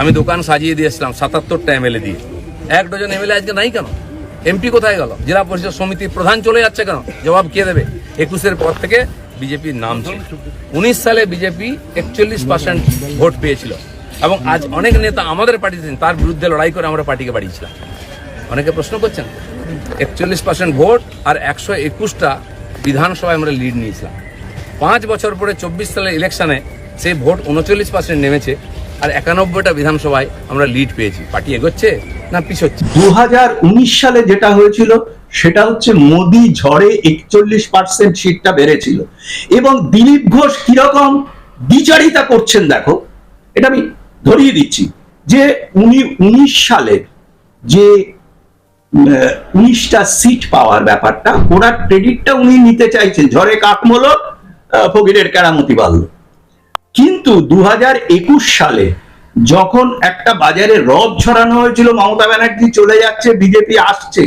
আমি দোকান সাজিয়ে দিয়েছিলাম সাতাত্তরটা এমএলএ দিয়ে। এক ডজন এমএলএ আজকে নাই কেন? এমপি কোথায় গেল? জেলা পরিষদ সমিতির প্রধান চলে যাচ্ছে কেন? জবাব কে দেবে? একুশের পর থেকে বিজেপির নাম ছিল। উনিশ সালে বিজেপি একচল্লিশ পার্সেন্ট ভোট পেয়েছিল। এবং আজ অনেক নেতা আমাদের পার্টিতে তার বিরুদ্ধে লড়াই করে আমরা পার্টিকে বাড়িয়েছিলাম। অনেকে প্রশ্ন করছেন, একচল্লিশ পার্সেন্ট ভোট আর একশো একুশটা বিধানসভায় আমরা লিড নিয়েছিলাম। পাঁচ বছর পরে চব্বিশ সালের ইলেকশনে সেই ভোট উনচল্লিশ পার্সেন্ট নেমেছে। আর একানব্বইটা বিধানসভায় আমরা লিড পেয়েছি। পার্টি এগোচ্ছে না পিছোচ্ছে? দু সালে যেটা হয়েছিল, সেটা হচ্ছে মোদি ঝড়ে একচল্লিশ পার্সেন্ট সিটটা বেড়েছিল। এবং দিলীপ ঘোষ কীরকম বিচারিতা করছেন দেখো, এটা আমি ধরিয়ে দিচ্ছি যে উনি উনিশ সালে যে উনিশটা সিট পাওয়ার ব্যাপারটা ওনার ক্রেডিটটা উনি নিতে চাইছেন। ঝড়ে কাকমলো ফকিরের কেরামতি বাড়লো কিন্তু দু হাজার একুশ সালে যখন একটা বাজারে রদ ছড়ানো হয়েছিল, মমতা ব্যানার্জি চলে যাচ্ছে, বিজেপি আসছে,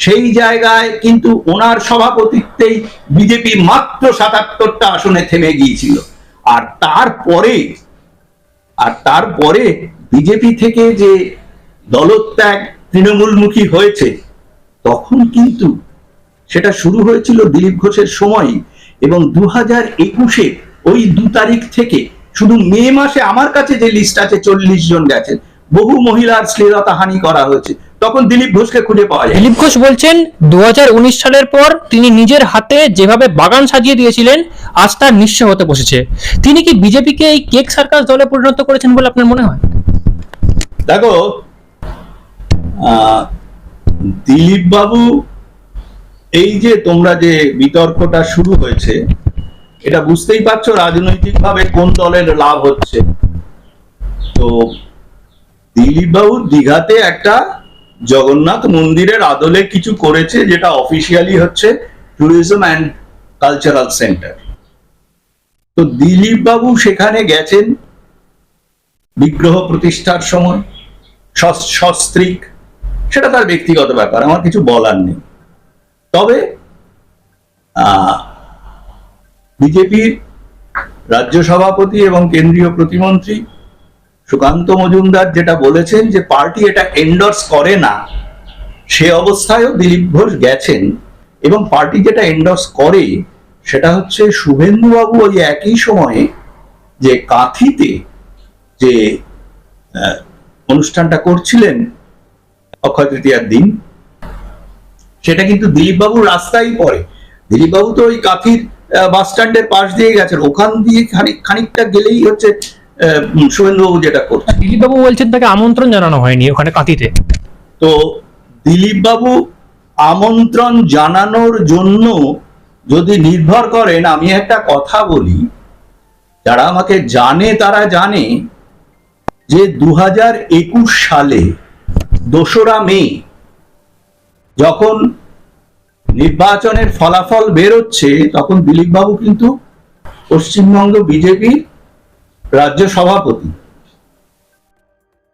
সেই জায়গায় কিন্তু ওনার সভাপতিত্বেই বিজেপি মাত্র সাতাত্তরটা আসনে থেমে গিয়েছিল। আর তারপরে আর তারপরে বিজেপি থেকে যে দলত্যাগ তৃণমূলমুখী হয়েছে, তখন কিন্তু সেটা শুরু হয়েছিল দিলীপ ঘোষের সময় এবং দু হাজার একুশে ওই দু তারিখ থেকে শুধু মে মাসে আমার কাছে যে লিস্ট আছে চল্লিশ জন গেছেন বহু মহিলার শ্লীলতা হানি করা হয়েছে। তখন দিলীপ ঘোষকে খুঁজে পাওয়া যায়। দিলীপ ঘোষ বলছেন দু সালের পর তিনি নিজের হাতে যেভাবে বাগান সাজিয়ে দিয়েছিলেন আজ তার নিঃস্ব হতে বসেছে। তিনি কি বিজেপিকে এই কেক সার্কাস দলে পরিণত করেছেন বলে আপনার মনে হয়? দেখো দিলীপ বাবু এই যে তোমরা যে বিতর্কটা শুরু হয়েছে এটা বুঝতেই পারছ, রাজনৈতিকভাবে কোন দলের লাভ হচ্ছে? তো দিলীপ বাবু দীঘাতে একটা জগন্নাথ মন্দিরের আদলে কিছু করেছে যেটা অফিসিয়ালি হচ্ছে ট্যুরিজম অ্যান্ড কালচারাল সেন্টার তো দিলীপ বাবু সেখানে গেছেন বিগ্রহ প্রতিষ্ঠার সময়, সস- সস্ত্রীক, সেটা তার ব্যক্তিগত ব্যাপার, আমার কিছু বলার নেই। তবে বিজেপির রাজ্য সভাপতি এবং কেন্দ্রীয় প্রতিমন্ত্রী সুকান্ত মজুমদার যেটা বলেছেন যে পার্টি এটা এন্ডোর্স করে না, সে অবস্থায়ও দিলীপ ঘোষ গেছেন এবং পার্টি যেটা এন্ডোর্স করে সেটা হচ্ছে শুভেন্দুবাবু ওই একই সময়ে যে কাঁথিতে যে অনুষ্ঠানটা করছিলেন অক্ষয় তৃতীয়ার দিন, সেটা কিন্তু দিলীপবাবুর রাস্তায় পড়ে। দিলীপবাবু তো ওই কাঁথির বাস স্ট্যান্ডের পাশ দিয়ে গেছেন। ওখান দিয়ে খানিক খানিকটা গেলেই হচ্ছে শুভেন্দুবাবু যেটা দিলীপবাবু বলছেন তাকে আমন্ত্রণ জানানো হয়নি ওখানে তো দিলীপবাবু আমন্ত্রণ জানানোর জন্য যদি নির্ভর করেন আমি একটা কথা বলি। যারা আমাকে জানে তারা জানে যে দু একুশ সালে দোসরা মে যখন নির্বাচনের ফলাফল বেরোচ্ছে, তখন দিলীপবাবু কিন্তু পশ্চিমবঙ্গ বিজেপির রাজ্য সভাপতি।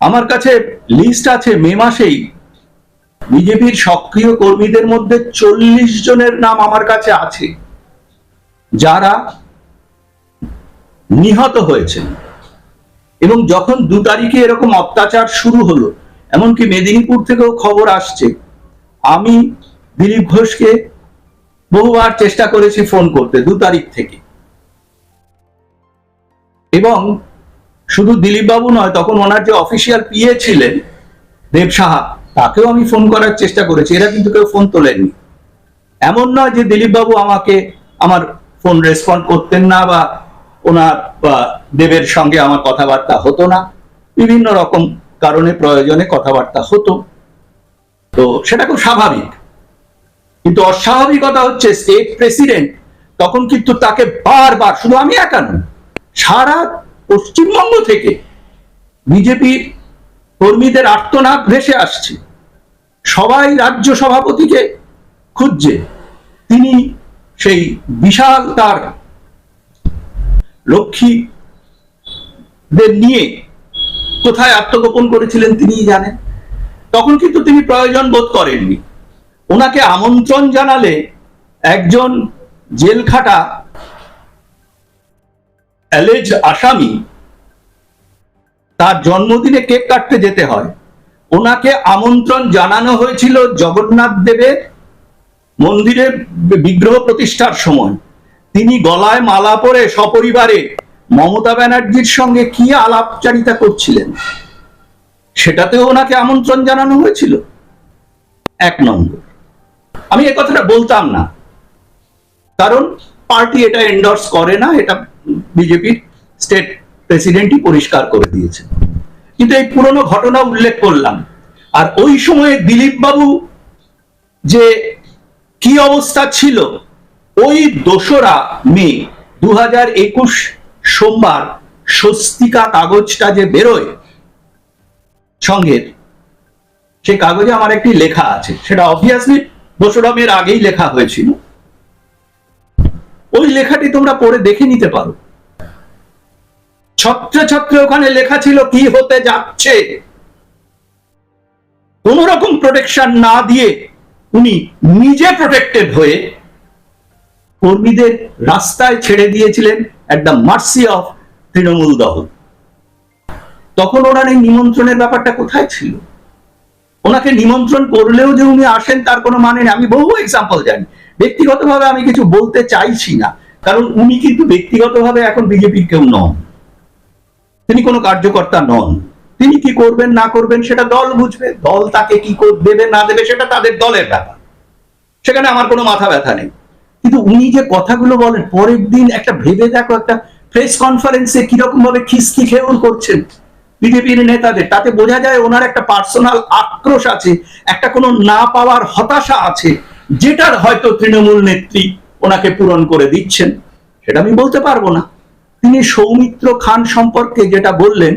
আমার কাছে লিস্ট আছে মে মাসেই। বিজেপির সক্রিয় কর্মীদের মধ্যে চল্লিশ জনের নাম আমার কাছে আছে, যারা নিহত হয়েছেন। এবং যখন দু তারিখে এরকম অত্যাচার শুরু হলো, এমনকি মেদিনীপুর থেকেও খবর আসছে, আমি দিলীপ ঘোষকে বহুবার চেষ্টা করেছি ফোন করতে, দু তারিখ থেকে। এবং শুধু দিলীপ বাবু নয়, তখন ওনার যে অফিসিয়াল পিএ ছিলেন, দেব সাহা, তাকেও আমি ফোন করার চেষ্টা করেছি, এরা কিন্তু কেউ ফোন তোলেননি। এমন নয় যে দিলীপ বাবু আমাকে আমার ফোন রেসপন্ড করতেন না বা ওনার দেবের সঙ্গে আমার কথাবার্তা হতো না। বিভিন্ন রকম কারণে, প্রয়োজনে কথাবার্তা হতো। তো সেটা খুব স্বাভাবিক। কিন্তু অস্বাভাবিকতা হচ্ছে স্টেট প্রেসিডেন্ট তখন কিন্তু তাকে বারবার, শুধু আমি একা নই, সারা পশ্চিমবঙ্গ থেকে বিজেপির কর্মীদের আর্তনাদ ভেসে আসছে। সবাই রাজ্য সভাপতিকে খুঁজছে। তিনি সেই বিশাল তার লক্ষ্মীদের নিয়ে কোথায় আত্মগোপন করেছিলেন তিনিই জানেন। তখন কিন্তু তিনি প্রয়োজন বোধ করেননি। ওনাকে আমন্ত্রণ জানালে একজন জেল খাটা অ্যালেজ আসামি, তার জন্মদিনে কেক কাটতে যেতে হয়। ওনাকে আমন্ত্রণ জানানো হয়েছিল জগন্নাথ দেবের মন্দিরের বিগ্রহ প্রতিষ্ঠার সময়। তিনি গলায় মালা পরে সপরিবারে মমতা ব্যানার্জির সঙ্গে কি আলাপচারিতা করছিলেন? সেটাতেও ওনাকে আমন্ত্রণ জানানো হয়েছিল। এক নম্বর। আমি এ কথাটা বলতাম না। কারণ পার্টি এটা এন্ডোর্স করে না, এটা বিজেপির স্টেট প্রেসিডেন্টই পরিষ্কার করে দিয়েছে। কিন্তু এই পুরনো ঘটনা উল্লেখ করলাম। আর ওই সময়ে দিলীপ বাবু যে কি অবস্থা ছিল, ওই দোসরা মে দু হাজার একুশ সোমবার স্বস্তিকা কাগজটা যে বেরোয় সঙ্গের সেই কাগজে আমার একটি লেখা আছে। সেটা অবভিয়াসলি দোসরা আগেই লেখা হয়েছিল। ওই লেখাটি তোমরা পড়ে দেখে নিতে পারো। ছত্রে ছত্রে ওখানে লেখা ছিল, কি হতে যাচ্ছে? কোন রকম প্রোটেকশন না দিয়ে উনি নিজে প্রোটেক্টেড হয়ে কর্মীদের রাস্তায় ছেড়ে দিয়েছিলেন at the mercy of Trinamool দল। তখন ওনার এই নিমন্ত্রণের ব্যাপারটা কোথায় ছিল? ওনাকে নিমন্ত্রণ করলেও যে উনি আসেন, তার কোনো মানে নেই। আমি বহু এক্সাম্পল জানি। ব্যক্তিগতভাবে আমি কিছু বলতে চাইছি না, কারণ উনি কিন্তু ব্যক্তিগতভাবে এখন বিজেপির কেউ নন। তিনি কোনো কার্যকর্তা নন। তিনি কি করবেন, না করবেন, সেটা দল বুঝবে। দল তাকে কি দেবে, না দেবে, সেটা তাদের দলের ব্যাপার। সেখানে আমার কোনো মাথা ব্যথা নেই। কিন্তু উনি যে কথাগুলো বলেন, পরের দিন একটা ভেবে দেখো, একটা প্রেস কনফারেন্সে কীরকম ভাবে খিস্তি খেউল করছেন। বিজেপির নেতাদের। তাতে বোঝা যায় ওনার একটা পার্সোনাল আক্রোশ আছে, একটা কোনো না পাওয়ার হতাশা আছে, যেটার হয়তো তৃণমূল নেত্রী ওনাকে পূরণ করে দিচ্ছেন। সেটা আমি বলতে পারব না। তিনি সৌমিত্র খান সম্পর্কে যেটা বললেন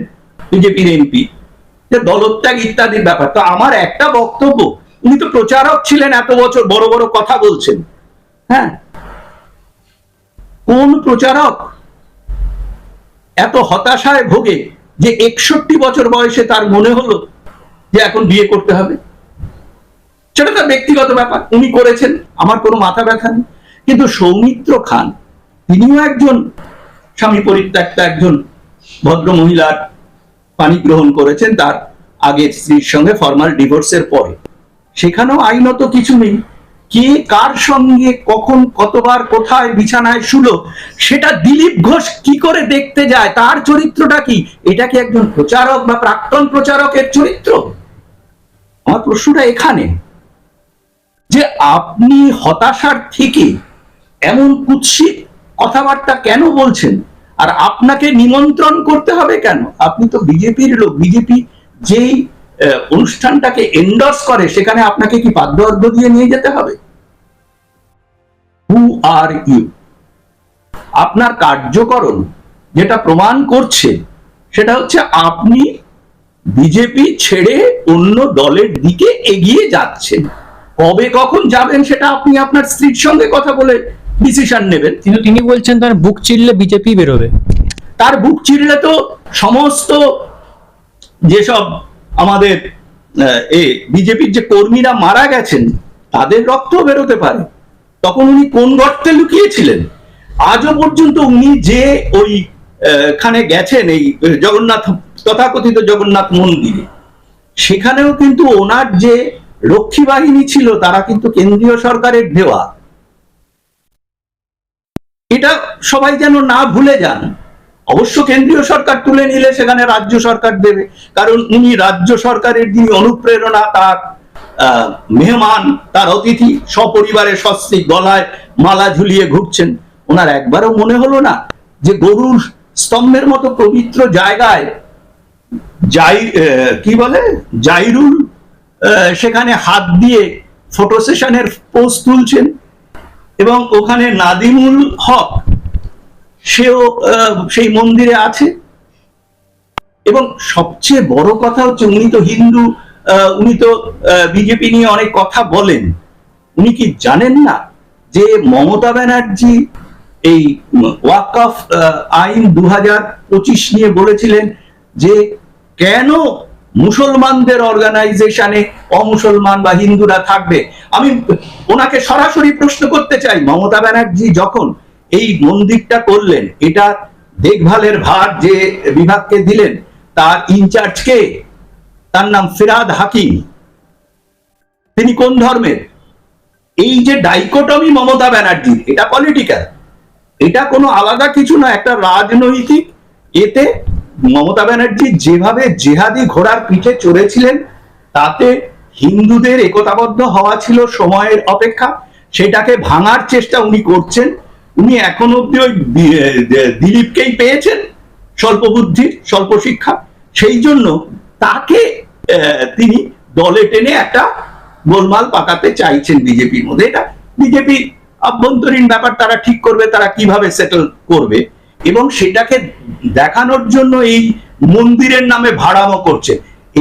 বিজেপির এমপি, যে দলত্যাগ ইত্যাদির ব্যাপার। তো আমার একটা বক্তব্য, উনি তো প্রচারক ছিলেন এত বছর, বড় বড় কথা বলছেন। হ্যাঁ? কোন প্রচারক এত হতাশায় ভোগে যে একষট্টি বছর বয়সে তার মনে হলো যে এখন বিয়ে করতে হবে? সেটা তার ব্যক্তিগত ব্যাপার, উনি করেছেন, আমার কোনো মাথা ব্যথা নেই। কিন্তু সৌমিত্র খান, তিনিও একজন স্বামী পরিত্যক্ত, একজন ভদ্র মহিলার পানি গ্রহণ করেছেন, তার আগের স্ত্রীর সঙ্গে ফর্মাল ডিভোর্সের পরে। সেখানেও আইনত কিছু নেই। কে, কার সঙ্গে, কখন, কতবার, কোথায়, বিছানায় শুলো, সেটা দিলীপ ঘোষ কি করে দেখতে যায়? তার চরিত্রটা কি? এটা কি একজন প্রচারক বা প্রাক্তন প্রচারকের চরিত্র? আমার প্রশ্নটা এখানে, যে আপনি হতাশার থেকে এমন কুৎসিত কথাবার্তা কেন বলছেন? আর আপনাকে নিমন্ত্রণ করতে হবে কেন? আপনি তো বিজেপির লোক, বিজেপি যেই অনুষ্ঠানটাকে এন্ডোর্স করে সেখানে আপনাকে কি বাধ্য অর্ঘ দিয়ে নিয়ে যেতে হবে? হু আর ইউ আপনার কার্যকরণ যেটা প্রমাণ করছে সেটা হচ্ছে আপনি বিজেপি ছেড়ে অন্য দলের দিকে এগিয়ে যাচ্ছেন। কবে কখন যাবেন সেটা আপনি আপনার স্ত্রীর সঙ্গে কথা বলে ডিসিশন নেবেন। কিন্তু তিনি বলছেন তার বুক চিল্লে বিজেপি বেরোবে। তার বুক চিরলে তো সমস্ত যেসব আমাদের এ বিজেপির যে কর্মীরা মারা গেছেন, তাদের রক্ত বেরোতে পারে। তখন উনি কোন গর্তে লুকিয়েছিলেন? আজও পর্যন্ত উনি যে ওই খানে গেছেন, এই জগন্নাথ, তথাকথিত জগন্নাথ মন্দিরে, সেখানেও কিন্তু ওনার যে রক্ষী বাহিনী ছিল, তারা কিন্তু কেন্দ্রীয় সরকারের দেওয়া এটা সবাই যেন না ভুলে যান। অবশ্য কেন্দ্রীয় সরকার তুলে নিলে সেখানে রাজ্য সরকার দেবে। কারণ উনি রাজ্য সরকারের যিনি অনুপ্রেরণা, তার মেহমান, তার অতিথি সপরিবারে সস্ত্রী গলায় মালা ঝুলিয়ে ঘুরছেন। ওনার একবারও মনে হলো না যে গরুর স্তম্ভের মতো পবিত্র জায়গায় যাই কি বলে? জাইরুল সেখানে হাত দিয়ে ফটো সেশনের পোস্ট তুলছেন। এবং ওখানে নাদিমুল হক সেও সেই মন্দিরে আছে। এবং সবচেয়ে বড় কথা হচ্ছে উনি তো হিন্দু উনি তো বিজেপি নিয়ে অনেক কথা বলেন। উনি কি জানেন না যে মমতা ব্যানার্জি এই ওয়াকফ আইন দু পঁচিশ নিয়ে বলেছিলেন যে কেন মুসলমানদের অর্গানাইজেশনে অমুসলমান বা হিন্দুরা থাকবে? আমি ওনাকে সরাসরি প্রশ্ন করতে চাই। মমতা ব্যানার্জি যখন এই মন্দিরটা করলেন? এটা দেখভালের ভার যে বিভাগকে দিলেন, তার ইনচার্জ কে? তার নাম ফিরাদ হাকিম। তিনি কোন ধর্মের? এই যে ডাইকোটমি মমতা ব্যানার্জি, এটা পলিটিক্যাল এটা কোনো আলাদা কিছু না, একটা রাজনৈতিক এতে মমতা ব্যানার্জি যেভাবে জেহাদি ঘোড়ার পিঠে চড়েছিলেন, তাতে হিন্দুদের একতাবদ্ধ হওয়া ছিল সময়ের অপেক্ষা। সেটাকে ভাঙার চেষ্টা উনি করছেন। উনি এখন অব্দি ওই দিলীপকেই পেয়েছেন স্বল্প বুদ্ধির, স্বল্প শিক্ষা। সেই জন্য তাকে তিনি দলে টেনে একটা গোলমাল পাকাতে চাইছেন বিজেপির মধ্যে। এটা বিজেপি আভ্যন্তরীণ ব্যাপার, তারা ঠিক করবে, তারা কীভাবে সেটেল করবে, এবং সেটাকে দেখানোর জন্য এই মন্দিরের নামে ভাড়ামো করছে।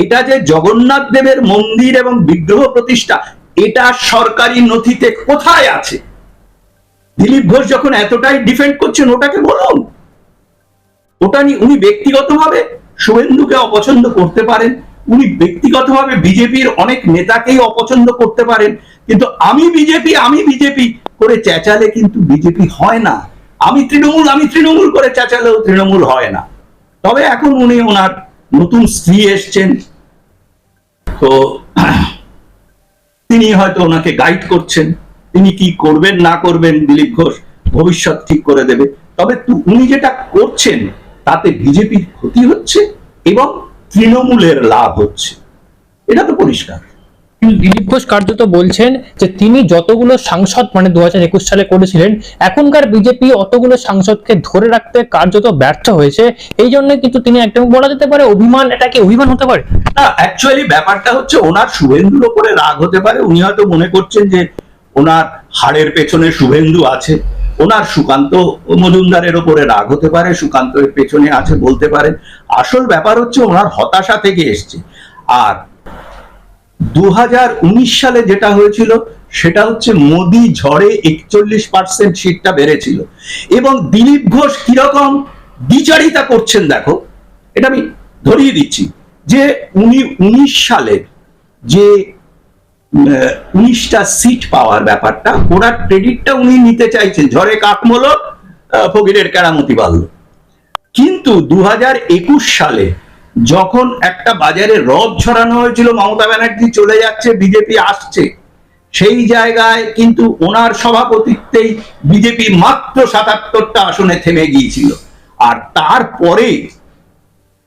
এটা যে জগন্নাথ দেবের মন্দির এবং বিগ্রহ প্রতিষ্ঠা, এটা সরকারি নথিতে কোথায় আছে? দিলীপ ঘোষ যখন এতটাই ডিফেন্ড করছেন, ওটাকে বলুন। ওটা নিয়ে উনি ব্যক্তিগতভাবে শুভেন্দুকে অপছন্দ করতে পারেন, উনি ব্যক্তিগতভাবে বিজেপির অনেক নেতাকেই অপছন্দ করতে পারেন, কিন্তু আমি বিজেপি আমি বিজেপি করে চেঁচালে কিন্তু বিজেপি হয় না। আমি তৃণমূল আমি তৃণমূল করে চেঁচালেও তৃণমূল হয় না। তবে এখন উনি ওনার নতুন স্ত্রী এসছেন। তো তিনি হয়তো ওনাকে গাইড করছেন। তিনি কি করবেন না করবেন দিলীপ ঘোষ ভবিষ্যৎ ঠিক করে দেবে। তবে উনি যেটা করছেন তাতে বিজেপির ক্ষতি হচ্ছে এবং তৃণমূলের লাভ হচ্ছে। এটা তো পরিষ্কার। কিন্তু দিলীপ ঘোষ কার্যত বলছেন যে তিনি যতগুলো সাংসদ মানে দু হাজার একুশ সালে করেছিলেন এখনকার বিজেপি অতগুলো সাংসদকে ধরে রাখতে কার্যত ব্যর্থ হয়েছে। এই জন্য কিন্তু তিনি একদম বলা যেতে পারে অভিমান এটা কি অভিমান হতে পারে? না অ্যাকচুয়ালি ব্যাপারটা হচ্ছে ওনার শুভেন্দুর ওপরে রাগ হতে পারে। উনি হয়তো মনে করছেন যে ওনার হাড়ের পেছনে শুভেন্দু আছে, ওনার সুকান্ত মজুমদারের ওপরে রাগ হতে পারে, সুকান্তের পেছনে আছে বলতে পারে। আসল ব্যাপার হচ্ছে ওনার হতাশা থেকে এসছে। আর দুহাজার উনিশ সালে যেটা হয়েছিল, সেটা হচ্ছে মোদি ঝড়ে একচল্লিশ পার্সেন্ট সিটটা বেড়েছিল। এবং দিলীপ ঘোষ কীরকম বিচারিতা করছেন দেখো, এটা আমি ধরিয়ে দিচ্ছি। যে উনি উনিশ সালে যে উনিশটা সিট পাওয়ার ব্যাপারটা ওনার ক্রেডিটটা উনি নিতে চাইছেন। ঝড়ে কাকমলো আহ, ফকিরের কেরামতি বাড়ল। কিন্তু দুহাজার একুশ সালে যখন একটা বাজারে রব ছড়ানো হয়েছিল মমতা ব্যানার্জি চলে যাচ্ছে বিজেপি আসছে সেই জায়গায় কিন্তু ওনার সভাপতিত্বেই বিজেপি মাত্র সাতাত্তরটা আসনে থেমে গিয়েছিল। আর তারপরে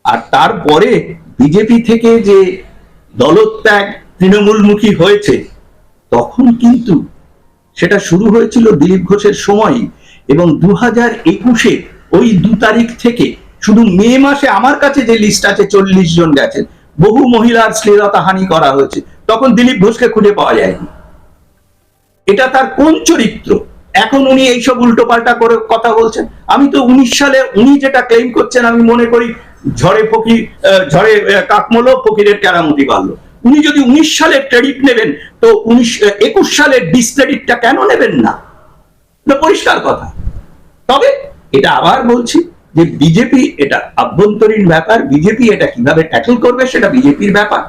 আর তারপরে বিজেপি থেকে যে দলত্যাগ তৃণমূলমুখী হয়েছে, তখন কিন্তু সেটা শুরু হয়েছিল দিলীপ ঘোষের সময় এবং দু হাজার একুশে ওই দু তারিখ থেকে শুধু মে মাসে আমার কাছে যে লিস্ট আছে চল্লিশ জন গেছেন, বহু মহিলার শ্লীলতা হানি করা হয়েছে, তখন দিলীপ ঘোষকে খুঁজে পাওয়া যায়নি। এটা তার কোন চরিত্র? এখন উনি এইসব উল্টোপাল্টা করে কথা বলছেন। আমি তো উনিশ সালে উনি যেটা ক্লেম করছেন, আমি মনে করি ঝড়ে ফকির ঝড়ে কাকমলো ফকিরের কেরামতি বাড়লো। উনি যদি উনিশ সালের ক্রেডিট নেবেন, তো উনিশ একুশ সালের ডিসক্রেডিটটা কেন নেবেন না? পরিষ্কার কথা। তবে এটা আবার বলছি যে বিজেপি এটা আভ্যন্তরীণ ব্যাপার। বিজেপি এটা কীভাবে ট্যাকল করবে সেটা বিজেপির ব্যাপার।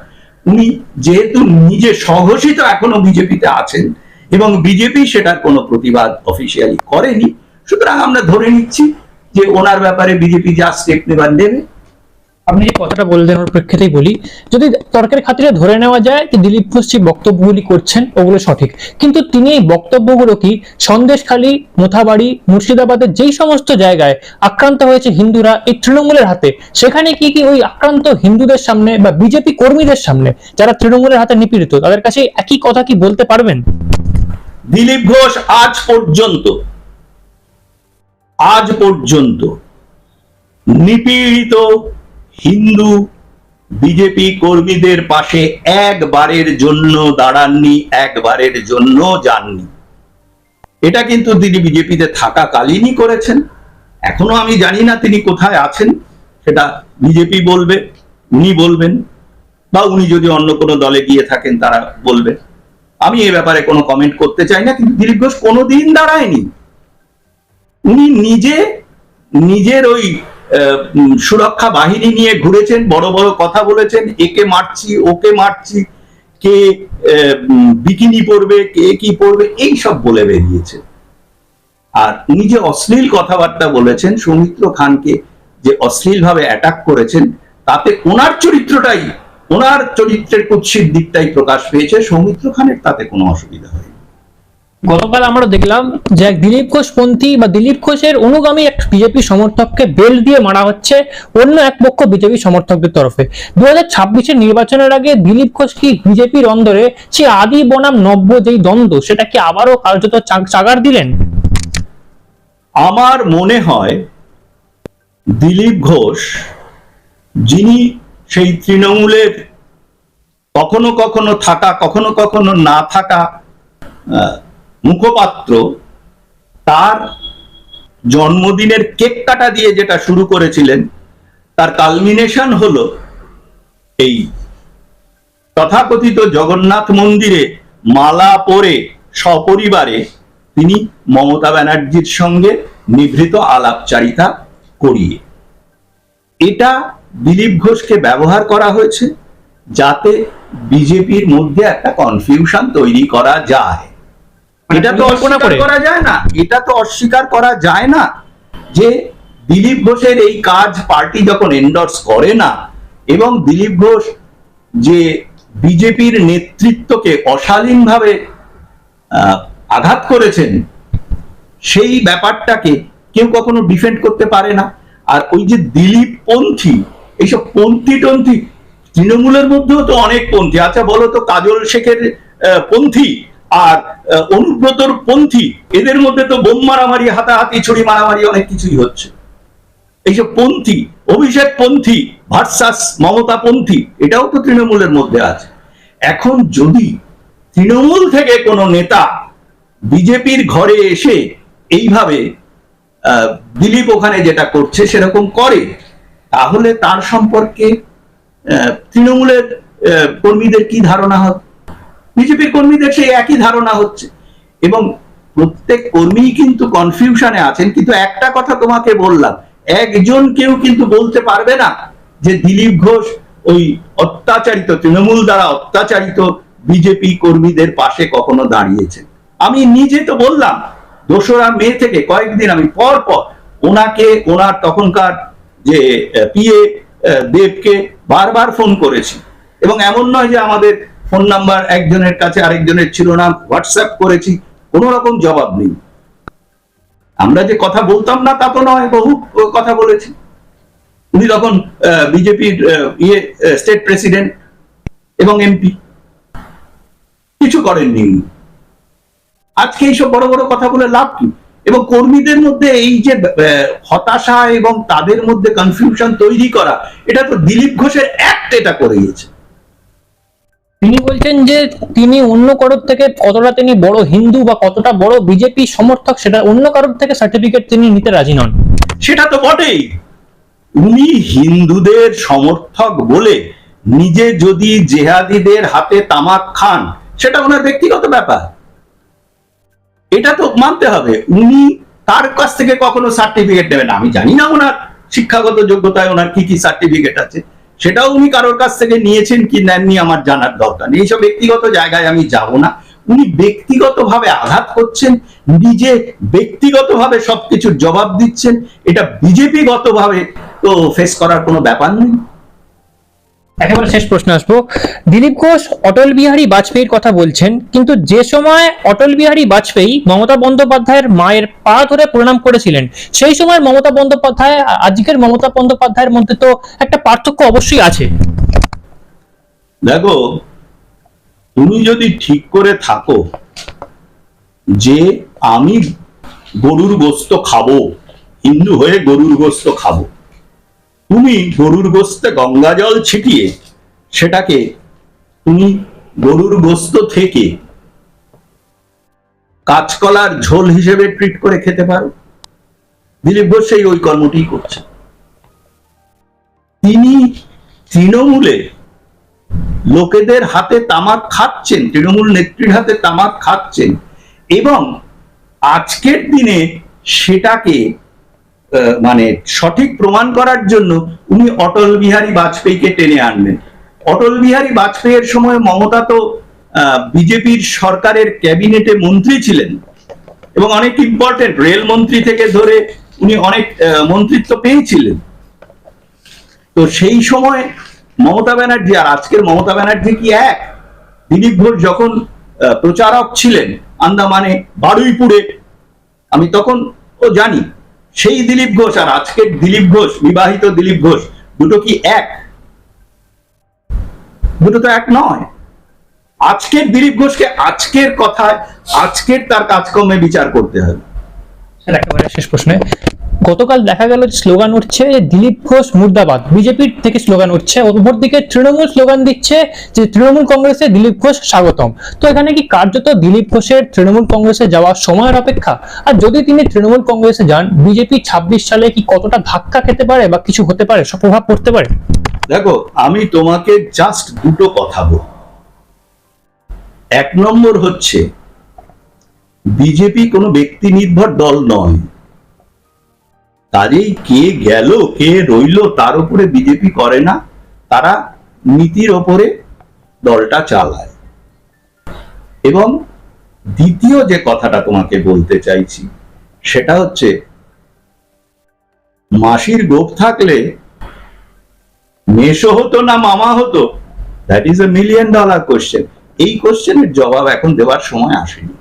উনি যেহেতু নিজে স্বঘোষিত এখনও বিজেপিতে আছেন এবং বিজেপি সেটার কোনো প্রতিবাদ অফিসিয়ালি করেনি। সুতরাং আমরা ধরে নিচ্ছি যে ওনার ব্যাপারে বিজেপি যা স্টেপ নেবার নেবে আপনি যে কথাটা বললেন ওর প্রেক্ষিতেই বলি, যদি তর্কের খাতিরে ধরে নেওয়া যায় যে দিলীপ ঘোষ যে বক্তব্যগুলি করছেন, ওগুলো সঠিক। কিন্তু তিনি এই বক্তব্যগুলো কি সন্দেশখালী, মোথাবাড়ি, মুর্শিদাবাদের যেই সমস্ত জায়গায় আক্রান্ত হয়েছে হিন্দুরা এই তৃণমূলের হাতে, সেখানে কি কি ওই আক্রান্ত হিন্দুদের সামনে বা বিজেপি কর্মীদের সামনে যারা তৃণমূলের হাতে নিপীড়িত, তাদের কাছে একই কথা কি বলতে পারবেন? দিলীপ ঘোষ আজ পর্যন্ত আজ পর্যন্ত নিপীড়িত হিন্দু বিজেপি কর্মীদের পাশে একবারের জন্য দাঁড়াননি, একবারের জন্য যাননি। এটা কিন্তু তিনি বিজেপিতে থাকাকালীনই করেছেন। এখনও আমি জানি না তিনি কোথায় আছেন, সেটা বিজেপি বলবে, উনি বলবেন, বা উনি যদি অন্য কোনো দলে গিয়ে থাকেন তারা বলবে। আমি এ ব্যাপারে কোনো কমেন্ট করতে চাই না, কিন্তু দিলীপ ঘোষ কোনোদিন দাঁড়ায়নি। উনি নিজে, নিজের ওই সুরক্ষা বাহিনী নিয়ে ঘুরেছেন, বড় বড় কথা বলেছেন, একে মারছি, ওকে মারছি, কে বিকিনি পরবে, কে কি পরবে, এই সব বলে বেরিয়েছে। আর উনি যে অশ্লীল কথাবার্তা বলেছেন, সৌমিত্র খানকে যে অশ্লীল ভাবে অ্যাটাক করেছেন, তাতে ওনার চরিত্রটাই, ওনার চরিত্রের কুৎসিত দিকটাই প্রকাশ পেয়েছে, সৌমিত্র খানের তাতে কোনো অসুবিধা হয়নি। গতকাল আমরা দেখলাম যে এক দিলীপ ঘোষ পন্থী বা দিলীপ ঘোষের অনুগামী এক বিজেপি সমর্থককে বেল দিয়ে মারা হচ্ছে অন্য এক পক্ষ বিজেপি সমর্থকদের তরফে। দু হাজার নির্বাচনের আগে দিলীপ ঘোষ কি বিজেপির অন্দরে সে আদি বনাম নব্য যেই দ্বন্দ্ব, সেটা কি আবারও কার্যত চাগার দিলেন? আমার মনে হয় দিলীপ ঘোষ, যিনি সেই তৃণমূলের কখনো কখনো থাকা, কখনো কখনো না থাকা মুখপাত্র তার জন্মদিনের কেক কাটা দিয়ে যেটা শুরু করেছিলেন, তার কালমিনেশন হলো এই তথাকথিত জগন্নাথ মন্দিরে মালা পরে সপরিবারে তিনি মমতা ব্যানার্জির সঙ্গে নিভৃত আলাপচারিতা করিয়ে। এটা দিলীপ ঘোষকে ব্যবহার করা হয়েছে যাতে বিজেপির মধ্যে একটা কনফিউশন তৈরি করা যায়। এটা তো অস্বীকার করে। যায় না। এটা তো অস্বীকার করা যায় না যে দিলীপ ঘোষের এই কাজ পার্টি যখন এন্ডোর্স করে না এবং দিলীপ ঘোষ যে বিজেপির নেতৃত্বকে অশালীনভাবে আঘাত করেছেন সেই ব্যাপারটাকে কেউ কখনো ডিফেন্ড করতে পারে না। আর ওই যে দিলীপ পন্থী এইসব পন্থী টন্থী তৃণমূলের মধ্যেও তো অনেক পন্থী। আচ্ছা বলো তো কাজল শেখের পন্থী আর অনুব্রতর পন্থী, এদের মধ্যে তো বোম মারামারি, হাতাহাতি, ছুরি মারামারি অনেক কিছুই হচ্ছে। এইসব পন্থী, অভিষেক পন্থী ভার্সাস মমতা পন্থী, এটাও তো তৃণমূলের মধ্যে আছে। এখন যদি তৃণমূল থেকে কোনো নেতা বিজেপির ঘরে এসে এইভাবে দিলীপ ওখানে যেটা করছে সেরকম করে, তাহলে তার সম্পর্কে তৃণমূলের কর্মীদের কি ধারণা হবে বিজেপির কর্মীদের সেই একই ধারণা হচ্ছে। এবং প্রত্যেক কর্মী কিন্তু কনফিউশনে আছেন, কিন্তু একটা কথা তোমাকে বললাম, একজন কেউ কিন্তু বলতে পারবে না যে দিলীপ ঘোষ ওই অত্যাচারিত, তৃণমূল দ্বারা অত্যাচারিত বিজেপি কর্মীদের পাশে কখনো দাঁড়িয়েছে আমি নিজে তো বললাম, দোসরা মে থেকে কয়েকদিন আমি পর পর ওনাকে, ওনার তখনকার যে পিএ দেবকে বারবার ফোন করেছি। এবং এমন নয় যে আমাদের ফোন নাম্বার একজনের কাছে আরেকজনের ছিল না হোয়াটসঅ্যাপ করেছি, কোনো রকম জবাব নেই। আমরা যে কথা বলতাম না তা তো নয়, বহু কথা বলেছি। উনি তখন বিজেপির ইয়ে স্টেট প্রেসিডেন্ট এবং এমপি কিছু করেননি। আজকে এইসব বড় বড় কথা বলে লাভ কি? এবং কর্মীদের মধ্যে এই যে হতাশা এবং তাদের মধ্যে কনফিউশন তৈরি করা, এটা তো দিলীপ ঘোষের অ্যাক্ট এটা করে গেছে তিনি বলছেন যে তিনি অন্য কারোর থেকে কতটা তিনি বড় হিন্দু বা কতটা বড় বিজেপি সমর্থক, সেটা অন্য কারোর থেকে সার্টিফিকেট তিনি নিতে রাজি নন। সেটা তো বটেই। উনি হিন্দুদের সমর্থক বলে নিজে যদি জেহাদিদের হাতে তামাক খান, সেটা ওনার ব্যক্তিগত ব্যাপার। এটা তো মানতে হবে। উনি তার কাছ থেকে কখনো সার্টিফিকেট নেবেন না। আমি জানি না ওনার শিক্ষাগত যোগ্যতায় ওনার কি কি সার্টিফিকেট আছে। সেটাও উনি কারোর কাছ থেকে নিয়েছেন কি নেননি আমার জানার দরকার নেই। এইসব ব্যক্তিগত জায়গায় আমি যাব না। উনি ব্যক্তিগতভাবে আঘাত করছেন, নিজে ব্যক্তিগতভাবে সবকিছুর জবাব দিচ্ছেন। এটা বিজেপি বিজেপিগতভাবে তো ফেস করার কোনো ব্যাপার নেই। একেবারে শেষ প্রশ্ন আসব। দিলীপ ঘোষ, অটল বিহারী বাজপেয়ীর কথা বলছেন, কিন্তু যে সময় অটল বিহারী বাজপেয়ী মমতা বন্দ্যোপাধ্যায়ের মায়ের পা ধরে প্রণাম করেছিলেন, সেই সময় মমতা বন্দ্যোপাধ্যায়, আজকের মমতা বন্দ্যোপাধ্যায়ের মধ্যে তো একটা পার্থক্য অবশ্যই আছে। দেখো, তুমি যদি ঠিক করে থাকো যে আমি গরুর গোস্ত খাব, হিন্দু হয়ে গরুর গোস্ত খাব তুমি গরুর গোস্তে গঙ্গা জল ছিটিয়ে সেটাকে তুমি গরুর গোস্ত থেকে কাঁচকলার ঝোল হিসেবে ট্রিট করে খেতে পারো। দিলীপ ঘোষ সেই ওই কর্মটি করছে। তিনি তৃণমূলে লোকেদের হাতে তামাক খাচ্ছেন, তৃণমূল নেত্রীর হাতে তামাক খাচ্ছেন এবং আজকের দিনে সেটাকে মানে সঠিক প্রমাণ করার জন্য উনি অটল বিহারী বাজপেয়ীকে টেনে আনলেন। অটল বিহারী বাজপেয়ীর সময় মমতা তো বিজেপির সরকারের ক্যাবিনেটে মন্ত্রী ছিলেন এবং অনেক ইম্পর্টেন্ট রেল মন্ত্রী থেকে ধরে উনি অনেক মন্ত্রিত্ব পেয়েছিলেন। তো সেই সময় মমতা ব্যানার্জি আর আজকের মমতা ব্যানার্জি কি এক? দিলীপ ঘোষ যখন প্রচারক ছিলেন, আন্দামানে বারুইপুরে, আমি তখন ও জানি সেই দিলীপ ঘোষ আর আজকের দিলীপ ঘোষ, বিবাহিত দিলীপ ঘোষ, দুটো কি এক? দুটো তো এক নয়। আজকের দিলীপ ঘোষকে আজকের কথায়, আজকের তার কাজকর্মে বিচার করতে হবে। একেবারে শেষ প্রশ্নে। গতকাল দেখা গেল স্লোগান উঠছে দিলীপ ঘোষ মুর্দাবাদ। বিজেপির থেকে স্লোগান উঠছে। ওপর দিকে তৃণমূল স্লোগান দিচ্ছে যে তৃণমূল কংগ্রেসে দিলীপ ঘোষ স্বাগতম। তো এখানে কি কার্যত দিলীপ ঘোষের তৃণমূল কংগ্রেসে যাওয়ার সময়ের অপেক্ষা? আর যদি তিনি তৃণমূল কংগ্রেসে যান, বিজেপি ছাব্বিশ সালে কি কতটা ধাক্কা খেতে পারে বা কিছু হতে পারে? সব প্রভাব পড়তে পারে। দেখো, আমি তোমাকে জাস্ট দুটো কথা বল। এক নম্বর হচ্ছে, বিজেপি কোনো ব্যক্তি নির্ভর দল নয়। কাজেই কে গেল, কে রইল, তার উপরে বিজেপি করে না, তারা নীতির ওপরে দলটা চালায়। এবং দ্বিতীয় যে কথাটা তোমাকে বলতে চাইছি, সেটা হচ্ছে, মাসির গোপ থাকলে মেশো হতো না মামা হতো? That is a million dollar question এই কোশ্চেনের জবাব এখন দেওয়ার সময় আসেনি।